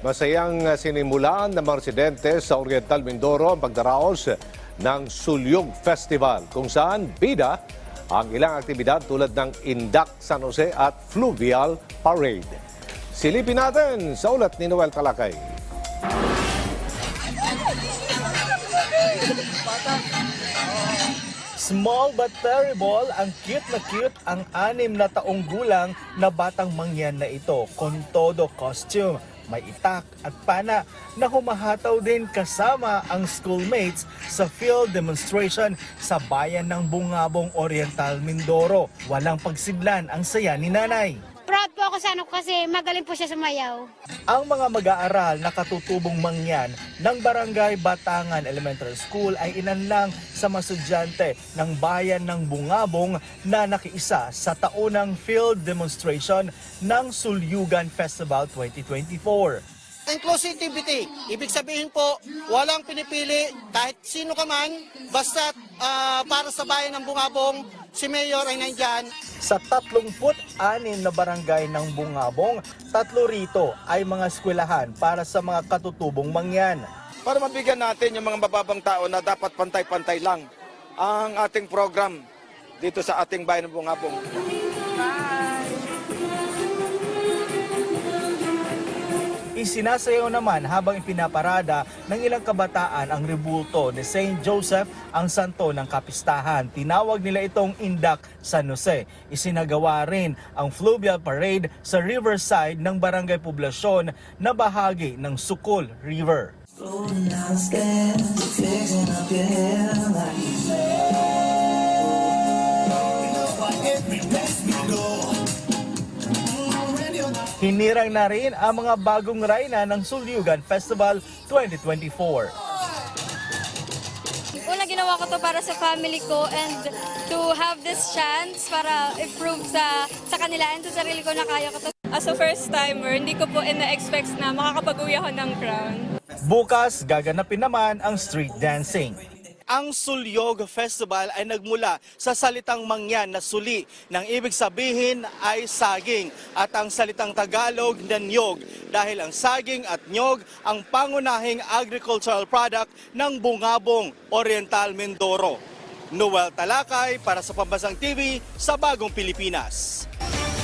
Masayang sinimulan ng mga residente sa Oriental Mindoro ang pagdaraos ng Sulyog Festival kung saan bida ang ilang aktibidad tulad ng Indak San Jose at Fluvial Parade. Silipin natin sa ulat ni Noel Talakay. Small but terrible, ang cute na cute ang anim na taong gulang na batang mangyan na ito, con todo costume. May itak at pana na humahataw din kasama ang schoolmates sa field demonstration sa bayan ng Bungabong Oriental, Mindoro. Walang pagsidlan ang saya ni nanay. Proud po ako sa ano kasi magaling po siya sumayaw. Ang mga mag-aaral na katutubong mangyan ng Barangay Batangan Elementary School ay inanlang sa masudyante ng bayan ng Bungabong na nakiisa sa taunang field demonstration ng Sulyugan Festival 2024. Inclusivity, ibig sabihin po, walang pinipili kahit sino ka man, basta ah, para sa bayan ng Bungabong, si Mayor ay nandyan. Sa 36 na barangay ng Bungabong, tatlo rito ay mga eskwelahan para sa mga katutubong mangyan. para mabigyan natin yung mga mababang tao na dapat pantay-pantay lang ang ating program dito sa ating bayan ng Bungabong. Isinasayaw naman habang ipinaparada ng ilang kabataan ang rebulto ni St. Joseph ang santo ng kapistahan. Tinawag nila itong Indak San Jose. Isinagawa rin ang Fluvial Parade sa riverside ng barangay poblasyon na bahagi ng Sukul River. Floating Hinirang na rin ang mga bagong rayna ng Sulyugan Festival 2024. Una ginawa ko to para sa family ko and to have this chance para improve sa sa kanila and sa sarili ko na kaya ko to. As a first timer, hindi ko po ina-expect na makakapag-uwi ako ng crown. Bukas, gaganapin naman ang street dancing. Ang Sulyog Festival ay nagmula sa salitang mangyan na suli, nang ibig sabihin ay saging, at ang salitang Tagalog na niyog, dahil ang saging at niyog ang pangunahing agricultural product ng Bungabong Oriental Mindoro. Noel Talakay para sa Pambasang TV sa Bagong Pilipinas.